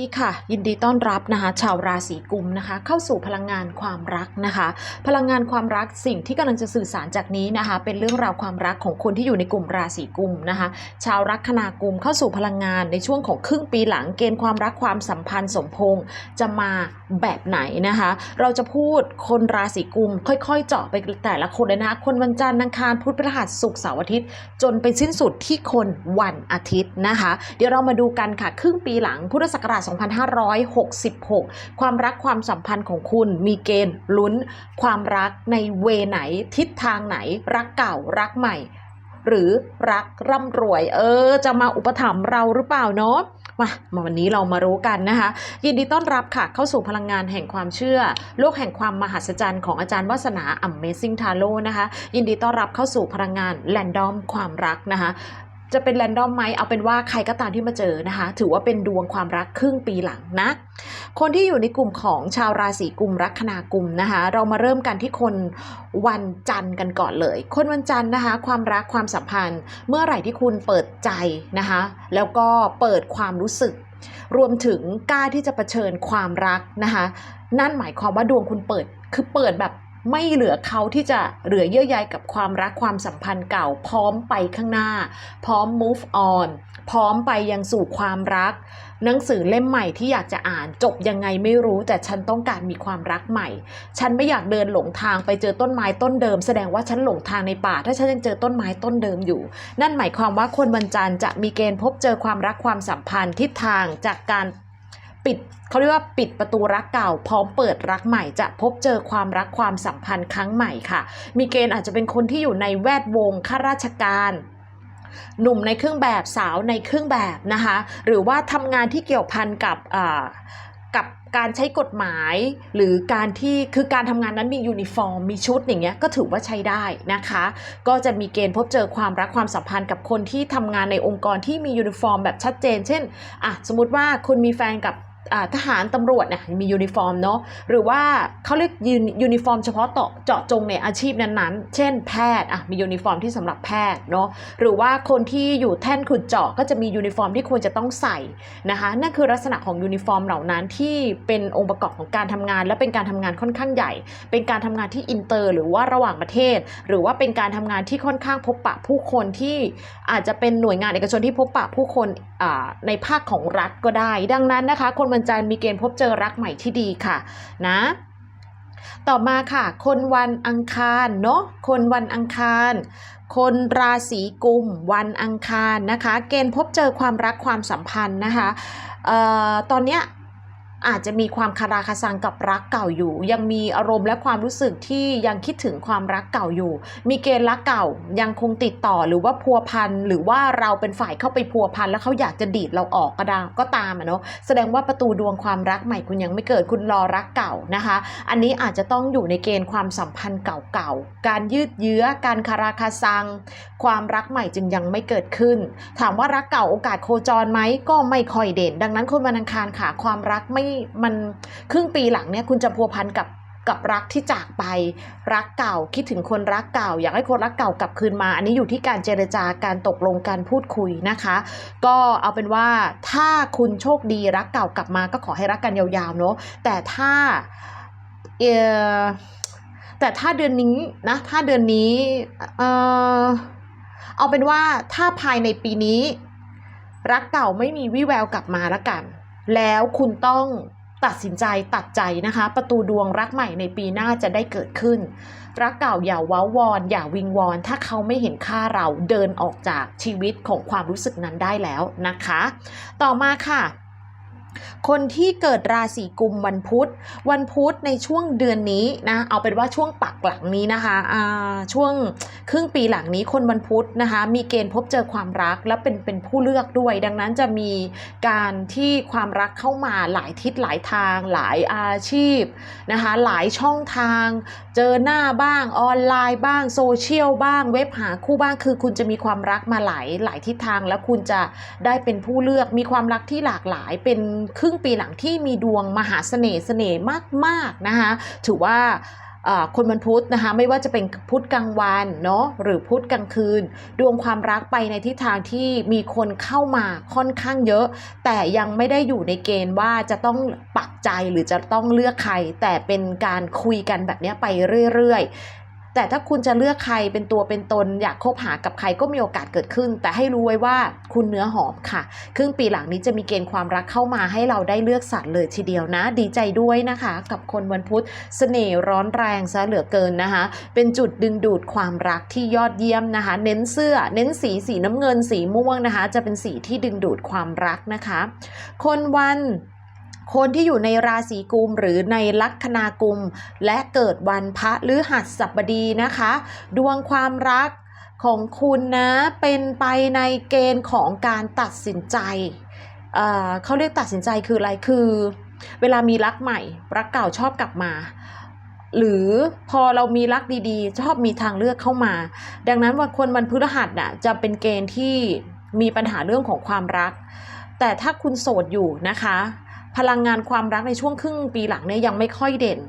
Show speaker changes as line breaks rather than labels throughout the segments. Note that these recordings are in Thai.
ดีค่ะยินดีต้อนรับนะคะชาวราศีกุมนะคะเข้าสู่พลังงานความรักนะคะ พลังงานความรักสิ่งที่กำลังจะสื่อสารจากนี้นะคะ เป็นเรื่องราวความรักของคนที่อยู่ในกลุ่มราศีกุมนะคะชาวลัคนากุมเข้าสู่พลังงานในช่วงของครึ่งปีหลังเกณฑ์ความรักความสัมพันธ์สมพงษ์จะมาแบบไหนนะคะ เราจะพูดคนราศีกุมค่อยๆ เจาะไปแต่ละคนเลยนะคะคนวันจันทร์อังคารพุธพฤหัสศุกร์เสาร์อาทิตย์ จนไปสิ้นสุดที่คนวันอาทิตย์นะคะ เดี๋ยวเรามาดูกันค่ะครึ่งปีหลังพุทธศักราช2566 ความรักความสัมพันธ์ของคุณมีเกณฑ์ลุ้น ความรักในเวไหน ทิศทางไหน รักเก่ารักใหม่ หรือรักร่ำรวย เออ จะมาอุปถัมภ์เราหรือเปล่าเนาะมามาวันนี้เรามารู้กันนะคะ ยินดีต้อนรับค่ะ เข้าสู่พลังงานแห่งความเชื่อ โลกแห่งความมหัศจรรย์ของอาจารย์วัฒนา Amazing Tarot นะคะ ยินดีต้อนรับเข้าสู่พลังงานแรนดอมความรักนะคะ จะเป็นแรนดอมไหมเอาเป็นว่าใครก็ตามที่มาเจอนะคะ ถือว่าเป็นดวงความรักครึ่งปีหลังนะ คนที่อยู่ในกลุ่มของชาวราศีกุมลัคนากุมนะคะ เรามาเริ่มกันที่คนวันจันทร์กันก่อนเลย คนวันจันทร์นะคะ ความรักความสัมพันธ์ เมื่อไหร่ที่คุณเปิดใจนะคะ แล้วก็เปิดความรู้สึก รวมถึงกล้าที่จะเผชิญความรักนะคะ นั่นหมายความว่าดวงคุณเปิดคือเปิดแบบ ไม่เหลือเขาที่จะเหลือเยื่อใยกับความรักความสัมพันธ์เก่า พร้อมไปข้างหน้า พร้อม move on พร้อมไปยังสู่ความรัก หนังสือเล่มใหม่ที่อยากจะอ่านจบยังไงไม่รู้ แต่ฉันต้องการมีความรักใหม่ ฉันไม่อยากเดินหลงทางไปเจอต้นไม้ต้นเดิม แสดงว่าฉันหลงทางในป่า ถ้าฉันยังเจอต้นไม้ต้นเดิมอยู่ นั่นหมายความว่าคนวันจันทร์จะมีเกณฑ์พบเจอความรักความสัมพันธ์ทิศทางจากการ ปิดเขาเรียกว่าปิดประตูรักเก่า พร้อมเปิดรักใหม่จะพบเจอความรักความสัมพันธ์ครั้งใหม่ค่ะ มีเกณฑ์อาจจะเป็นคนที่อยู่ในแวดวงข้าราชการหนุ่มในเครื่องแบบสาวในเครื่องแบบนะคะ หรือว่าทำงานที่เกี่ยวพันกับกับการใช้กฎหมายหรือการที่คือการทำงานนั้นมียูนิฟอร์มมีชุดอย่างเงี้ยก็ถือว่าใช้ได้นะคะ ก็จะมีเกณฑ์พบเจอความรักความสัมพันธ์กับคนที่ทำงานในองค์กรที่มียูนิฟอร์มแบบชัดเจน เช่นอะสมมติว่าคุณมีแฟนกับ ทหารตำรวจเนี่ยมียูนิฟอร์มเนาะหรือว่าเขาเรียกยูนิฟอร์มเฉพาะเจาะเจาะจงในอาชีพนั้นๆ เช่นแพทย์อะมียูนิฟอร์มที่สำหรับแพทย์เนาะหรือว่าคนที่อยู่แท่นขุดเจาะก็จะมียูนิฟอร์มที่ควรจะต้องใส่นะคะนั่นคือลักษณะของยูนิฟอร์มเหล่านั้นที่เป็นองค์ประกอบของการทำงาน และเป็นการทำงานค่อนข้างใหญ่ เป็นการทำงานที่อินเตอร์ หรือว่าระหว่างประเทศ หรือว่าเป็นการทำงานที่ค่อนข้างพบปะผู้คนที่อาจจะเป็นหน่วยงานเอกชนที่พบปะผู้คนอ่าในภาคของรัฐก็ได้ ดังนั้นนะคะคนวันจันทร์มีเกณฑ์พบเจอรักใหม่ที่ดีค่ะนะต่อมาค่ะ คนวันอังคารเนาะคนวันอังคาร คนราศีกุมวันอังคารนะคะ เกณฑ์พบเจอความรักความสัมพันธ์นะคะเอ่อตอนเนี้ย อาจจะมีความคาราคาซังกับรักเก่าอยู่ ยังมีอารมณ์และความรู้สึกที่ยังคิดถึงความรักเก่าอยู่ มีเกณฑ์รักเก่ายังคงติดต่อหรือว่าพัวพันหรือว่าเราเป็นฝ่ายเข้าไปพัวพันแล้วเขาอยากจะดีดเราออกก็ได้ก็ตามอะเนาะแสดงว่าประตูดวงความรักใหม่คุณยังไม่เกิดคุณรอรักเก่านะคะ อันนี้อาจจะต้องอยู่ในเกณฑ์ความสัมพันธ์เก่าๆการยืดเยื้อ การคาราคาซัง ความรักใหม่จึงยังไม่เกิดขึ้น ถามว่ารักเก่าโอกาสโคจรไหมก็ไม่ค่อยเด่น ดังนั้นคนวันอังคารค่ะความรักไม่มันครึ่งปีหลังเนี่ยคุณจะพัวพันกับกับรักที่จากไปรักเก่าคิดถึงคนรักเก่า อยากให้คนรักเก่ากลับคืนมา อันนี้อยู่ที่การเจรจาการตกลงการพูดคุยนะคะ ก็เอาเป็นว่าถ้าคุณโชคดีรักเก่ากลับมา ก็ขอให้รักกันยาวๆเนาะแต่ถ้าเออแต่ถ้าเดือนนี้นะถ้าเดือนนี้เออเอาเป็นว่าถ้าภายในปีนี้ รักเก่าไม่มีวิแววกลับมาละกัน แล้วคุณต้องตัดสินใจตัดใจนะคะ ประตูดวงรักใหม่ในปีหน้าจะได้เกิดขึ้น รักเก่าอย่าว้าวอน อย่าวิงวอน ถ้าเขาไม่เห็นค่าเราเดินออกจากชีวิตของความรู้สึกนั้นได้แล้วนะคะ ต่อมาค่ะ คนที่เกิดราศีกุมวันพุธ วันพุธในช่วงเดือนนี้นะเอาเป็นว่าช่วงปักหลังนี้นะคะอ่าช่วงครึ่งปีหลังนี้คนวันพุธนะคะ มีเกณฑ์พบเจอความรักและเป็นเป็นผู้เลือกด้วย ดังนั้นจะมีการที่ความรักเข้ามาหลายทิศหลายทาง หลายอาชีพนะคะ หลายช่องทาง เจอหน้าบ้างออนไลน์บ้างโซเชียลบ้างเว็บหาคู่บ้างคือ คุณจะมีความรักมาหลายหลายทิศทาง แล้วคุณจะได้เป็นผู้เลือกมีความรักที่หลากหลายเป็นครึ่งปีหลังที่มีดวงมหาเสน่ห์เสน่ห์มากๆนะคะถือว่าคนวันพุธนะคะไม่ว่าจะเป็นพุธกลางวันเนาะหรือพุธกลางคืน ดวงความรักไปในทิศทางที่มีคนเข้ามาค่อนข้างเยอะ แต่ยังไม่ได้อยู่ในเกณฑ์ว่าจะต้องปักใจหรือจะต้องเลือกใคร แต่เป็นการคุยกันแบบนี้ไปเรื่อยๆ แต่ถ้าคุณจะเลือกใครเป็นตัวเป็นตน อยากคบหากับใครก็มีโอกาสเกิดขึ้น แต่ให้รู้ไว้ว่าคุณเนื้อหอมค่ะ ครึ่งปีหลังนี้จะมีเกณฑ์ความรักเข้ามาให้เราได้เลือกสรรเลยทีเดียวนะ ดีใจด้วยนะคะ กับคนวันพุธเสน่ห์ร้อนแรงซะเหลือเกินนะคะ เป็นจุดดึงดูดความรักที่ยอดเยี่ยมนะคะ เน้นเสื้อ เน้นสีสีน้ำเงินสีม่วงนะคะ จะเป็นสีที่ดึงดูดความรักนะคะ คนวัน คนที่อยู่ในราศีกุมหรือในลัคนากุม และเกิดวันพระหรือหัสบดีนะคะ ดวงความรักของคุณนะเป็นไปในเกณฑ์ของการตัดสินใจเเขาเรียกตัดสินใจคืออะไรคือ เวลามีรักใหม่ รักเก่าชอบกลับมา หรือพอเรามีรักดีๆ ชอบมีทางเลือกเข้ามา ดังนั้นวันคนวันพฤหัสน่ะจะเป็นเกณฑ์ที่มีปัญหาเรื่องของความรัก แต่ถ้าคุณโสดอยู่นะคะ พลังงานความรักในช่วงครึ่งปีหลังเนี่ยยังไม่ค่อยเด่น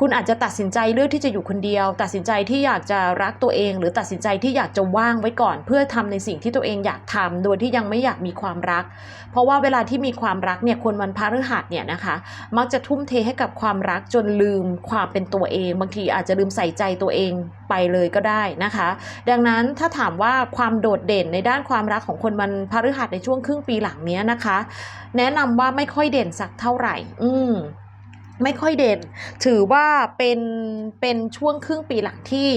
คุณอาจจะตัดสินใจเลือกที่จะอยู่คนเดียว ตัดสินใจที่อยากจะรักตัวเอง หรือตัดสินใจที่อยากจะว่างไว้ก่อน เพื่อทำในสิ่งที่ตัวเองอยากทำโดยที่ยังไม่อยากมีความรัก เพราะว่าเวลาที่มีความรักเนี่ยคนวันพฤหัสเนี่ยนะคะ มักจะทุ่มเทให้กับความรักจนลืมความเป็นตัวเอง บางทีอาจจะลืมใส่ใจตัวเองไปเลยก็ได้นะคะ ดังนั้นถ้าถามว่าความโดดเด่นในด้านความรักของคนวันพฤหัสในช่วงครึ่งปีหลังเนี้ยนะคะ แนะนำว่าไม่ค่อยเด่นสักเท่าไหร่ อืม ไม่ค่อยเด่น ถือว่าเป็นเป็นช่วงครึ่งปีหลังที่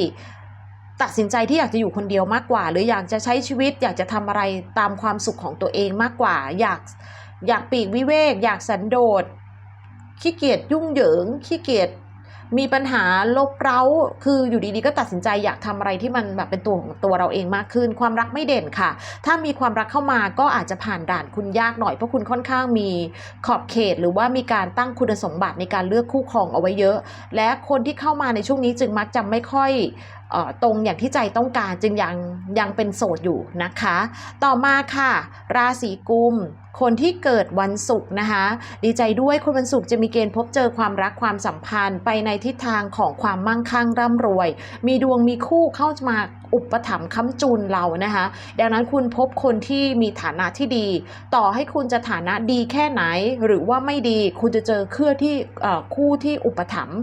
ตัดสินใจที่อยากจะอยู่คนเดียวมากกว่า หรืออยากจะใช้ชีวิต อยากจะทำอะไรตามความสุขของตัวเองมากกว่า อยากอยากปีกวิเวก อยากสันโดษขี้เกียจยุ่งเหยิงขี้เกียจ มีปัญหาลบเร้า คืออยู่ดีๆ ก็ตัดสินใจอยากทำอะไรที่มันแบบเป็นตัวของตัวเราเองมากขึ้น ความรักไม่เด่นค่ะ ถ้ามีความรักเข้ามาก็อาจจะผ่านด่านคุณยากหน่อย เพราะคุณค่อนข้างมีขอบเขต หรือว่ามีการตั้งคุณสมบัติในการเลือกคู่ครองเอาไว้เยอะ และคนที่เข้ามาในช่วงนี้จึงมักจะไม่ค่อยตรงอย่างที่ใจต้องการจึงยังยังเป็นโสดอยู่นะคะ ต่อมาค่ะ ราศีกุม คนที่เกิดวันศุกร์นะคะ ดีใจด้วยคนวันศุกร์จะมีเกณฑ์พบเจอความรักความสัมพันธ์ไปในทิศทางของความมั่งคั่งร่ำรวย มีดวงมีคู่เข้ามาอุปถัมภ์ค้ำจุนเรานะคะ ดังนั้นคุณพบคนที่มีฐานะที่ดี ต่อให้คุณจะฐานะดีแค่ไหน หรือว่าไม่ดีคุณจะเจอเครือที่คู่ที่อุปถัมภ์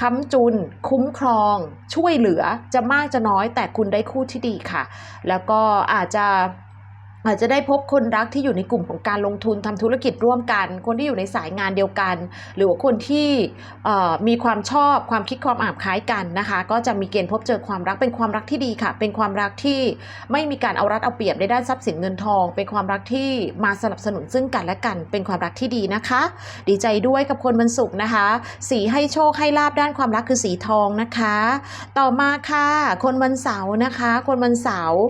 ค้ำจุน คุ้มครอง ช่วยเหลือจะมากจะน้อยแต่คุณได้คู่ที่ดีค่ะ แล้วก็อาจจะ อาจจะได้พบคนรักที่อยู่ในกลุ่มของการลงทุนทำธุรกิจร่วมกัน คนที่อยู่ในสายงานเดียวกัน หรือว่าคนที่มีความชอบความคิดความอ่านคล้ายกันนะคะ ก็จะมีเกณฑ์พบเจอความรักเป็นความรักที่ดีค่ะ เป็นความรักที่ไม่มีการเอารัดเอาเปรียบในด้านทรัพย์สินเงินทอง เป็นความรักที่มาสนับสนุนซึ่งกันและกัน เป็นความรักที่ดีนะคะ ดีใจด้วยกับคนวันศุกร์นะคะ สีให้โชคให้ลาบด้านความรักคือสีทองนะคะ ต่อมาค่ะ คนวันเสาร์นะคะ คนวันเสาร์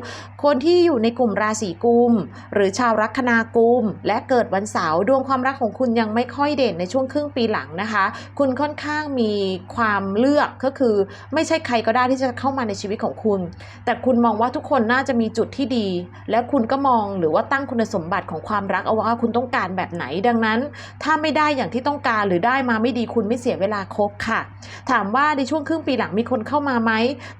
คนที่อยู่ในกลุ่มราศีกุม หรือชาวลัคนากุม และเกิดวันเสาร์ดวงความรักของคุณยังไม่ค่อยเด่นในช่วงครึ่งปีหลังนะคะ คุณค่อนข้างมีความเลือกก็คือไม่ใช่ใครก็ได้ที่จะเข้ามาในชีวิตของคุณ แต่คุณมองว่าทุกคนน่าจะมีจุดที่ดี และคุณก็มองหรือว่าตั้งคุณสมบัติของความรักเอาว่าคุณต้องการแบบไหนดังนั้น ถ้าไม่ได้อย่างที่ต้องการหรือได้มาไม่ดีคุณไม่เสียเวลาคบค่ะ ถามว่าในช่วงครึ่งปีหลังมีคนเข้ามาไหม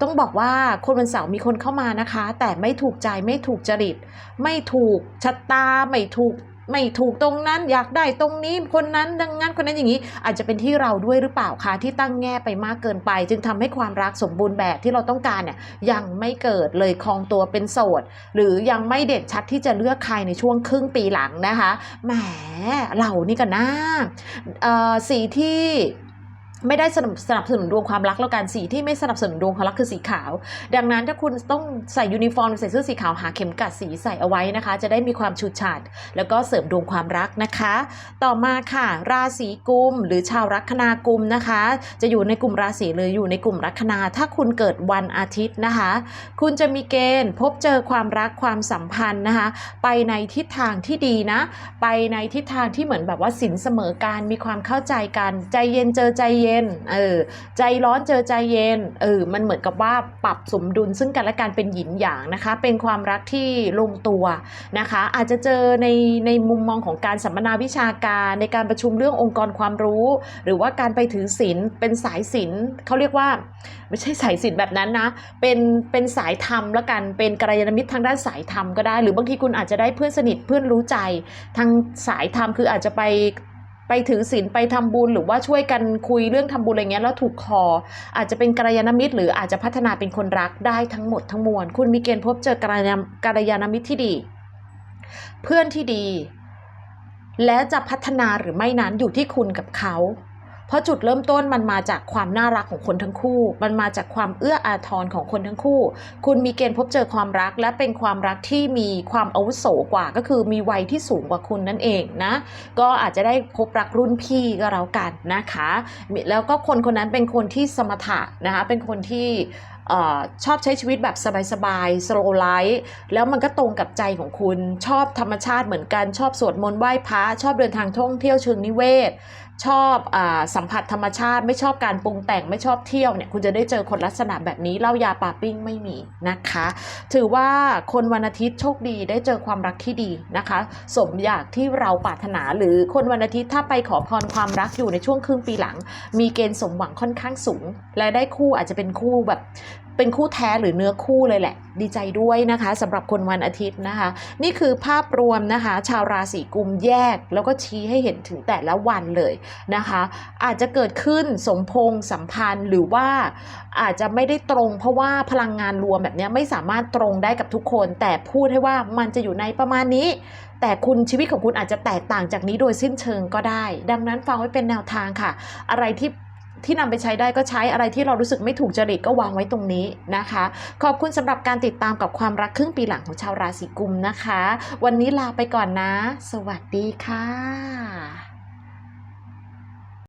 ต้องบอกว่าคนวันเสาร์มีคนเข้ามานะคะ แต่ไม่ถูกใจไม่ถูกจริต ไม่ถูกชะตาไม่ถูกไม่ถูกตรงนั้นอยากได้ตรงนี้คนนั้นดังนั้นคนนั้นอย่างนี้ อาจจะเป็นที่เราด้วยหรือเปล่าคะที่ตั้งแง่ไปมากเกินไป จึงทำให้ความรักสมบูรณ์แบบที่เราต้องการเนี่ยยังไม่เกิดเลยคลองตัวเป็นโสด หรือยังไม่เด่นชัดที่จะเลือกใครในช่วงครึ่งปีหลังนะคะแหมเรานี่กันนะสีที่ ไม่ได้สนับสนับสนุนดวงความรักแล้วกันสีที่ไม่สนับสนุนดวงความรักคือสีขาว ดังนั้นถ้าคุณต้องใส่ยูนิฟอร์มใส่เสื้อสีขาวหาเข็มกัดสีใส่เอาไว้นะคะ จะได้มีความฉูดฉาดแล้วก็เสริมดวงความรักนะคะ ต่อมาค่ะ ราศีกุมหรือชาวลัคนากุมนะคะ จะอยู่ในกลุ่มราศีหรืออยู่ในกลุ่มลัคนา ถ้าคุณเกิดวันอาทิตย์นะคะ คุณจะมีเกณฑ์พบเจอความรักความสัมพันธ์นะคะ ไปในทิศทางที่ดีนะ ไปในทิศทางที่เหมือนแบบว่าสินเสมอการมีความเข้าใจกันใจเย็นเจอใจเย็นย็นเออใจร้อนเจอใจเย็นเออมันเหมือนกับว่าปรับสมดุลซึ่งกันและกันเป็นหยินหยางนะคะ เป็นความรักที่ลงตัวนะคะ อาจจะเจอในในมุมมองของการสัมมนาวิชาการในการประชุมเรื่ององค์กรความรู้ หรือว่าการไปถือศีลเป็นสายศีลเขาเรียกว่าไม่ใช่สายศีลแบบนั้นนะเป็นเป็นสายธรรมล้วกันเป็นกัลยาณมิตรทางด้านสายธรรมก็ได้ หรือบางทีคุณอาจจะได้เพื่อนสนิทเพื่อนรู้ใจทางสายธรรมคืออาจจะไป ไปถือศีลไปทำบุญหรือว่าช่วยกันคุยเรื่องทำบุญอะไรเงี้ยแล้วถูกคอ อาจจะเป็นกัลยาณมิตร หรืออาจจะพัฒนาเป็นคนรักได้ทั้งหมดทั้งมวลคุณมีเกณฑ์พบเจอกัลยาณกัลยาณมิตรที่ดี เพื่อนที่ดี และจะพัฒนาหรือไม่นั้นอยู่ที่คุณกับเขา เพราะจุดเริ่มต้นมันมาจากความน่ารักของคนทั้งคู่ มันมาจากความเอื้ออาทรของคนทั้งคู่ คุณมีเกณฑ์พบเจอความรัก และเป็นความรักที่มีความอาวุโสกว่า ก็คือมีวัยที่สูงกว่าคุณนั่นเองนะ ก็อาจจะได้พบรักรุ่นพี่ก็แล้วกันนะคะ แล้วก็คนคนนั้นเป็นคนที่สมถะนะคะ เป็นคนที่ ชอบใช้ชีวิตแบบสบายๆ slow life แล้วมันก็ตรงกับใจของคุณ ชอบธรรมชาติเหมือนกัน ชอบสวดมนต์ไหว้พระ ชอบเดินทางท่องเที่ยวเชิงนิเวศ ชอบอสัมผัสธรรมชาติ ไม่ชอบการปรุงแต่ง ไม่ชอบเที่ยวเนี่ย คุณจะได้เจอคนลักษณะแบบนี้ เล้ายาปาปิ้งไม่มีนะคะ ถือว่าคนวันอาทิตย์โชคดีได้เจอความรักที่ดีนะคะ สมอยากที่เราปรารถนา หรือคนวันอาทิตย์ถ้าไปขอพรความรักอยู่ในช่วงครึ่งปีหลัง มีเกณฑ์สมหวังค่อนข้างสูง และได้คู่อาจจะเป็นคู่แบบเป็นคู่แท้หรือเนื้อคู่เลยแหละ ดีใจด้วยนะคะสำหรับคนวันอาทิตย์นะคะ นี่คือภาพรวมนะคะ ชาวราศีกุมแยก แล้วก็ชี้ให้เห็นถึงแต่ละวันเลยนะคะ อาจจะเกิดขึ้นสมพงษ์สัมพันธ์หรือว่าอาจจะไม่ได้ตรง เพราะว่าพลังงานรวมแบบนี้ไม่สามารถตรงได้กับทุกคน แต่พูดให้ว่ามันจะอยู่ในประมาณนี้ แต่คุณชีวิตของคุณอาจจะแตกต่างจากนี้โดยสิ้นเชิงก็ได้ ดังนั้นฟังไว้เป็นแนวทางค่ะ อะไรที่ ที่นำไปใช้ได้ก็ใช้อะไรที่เรารู้สึกไม่ถูกจริตก็วางไว้ตรงนี้นะคะ ขอบคุณสำหรับการติดตามกับความรักครึ่งปีหลังของชาวราศีกุมนะคะ วันนี้ลาไปก่อนนะ สวัสดีค่ะ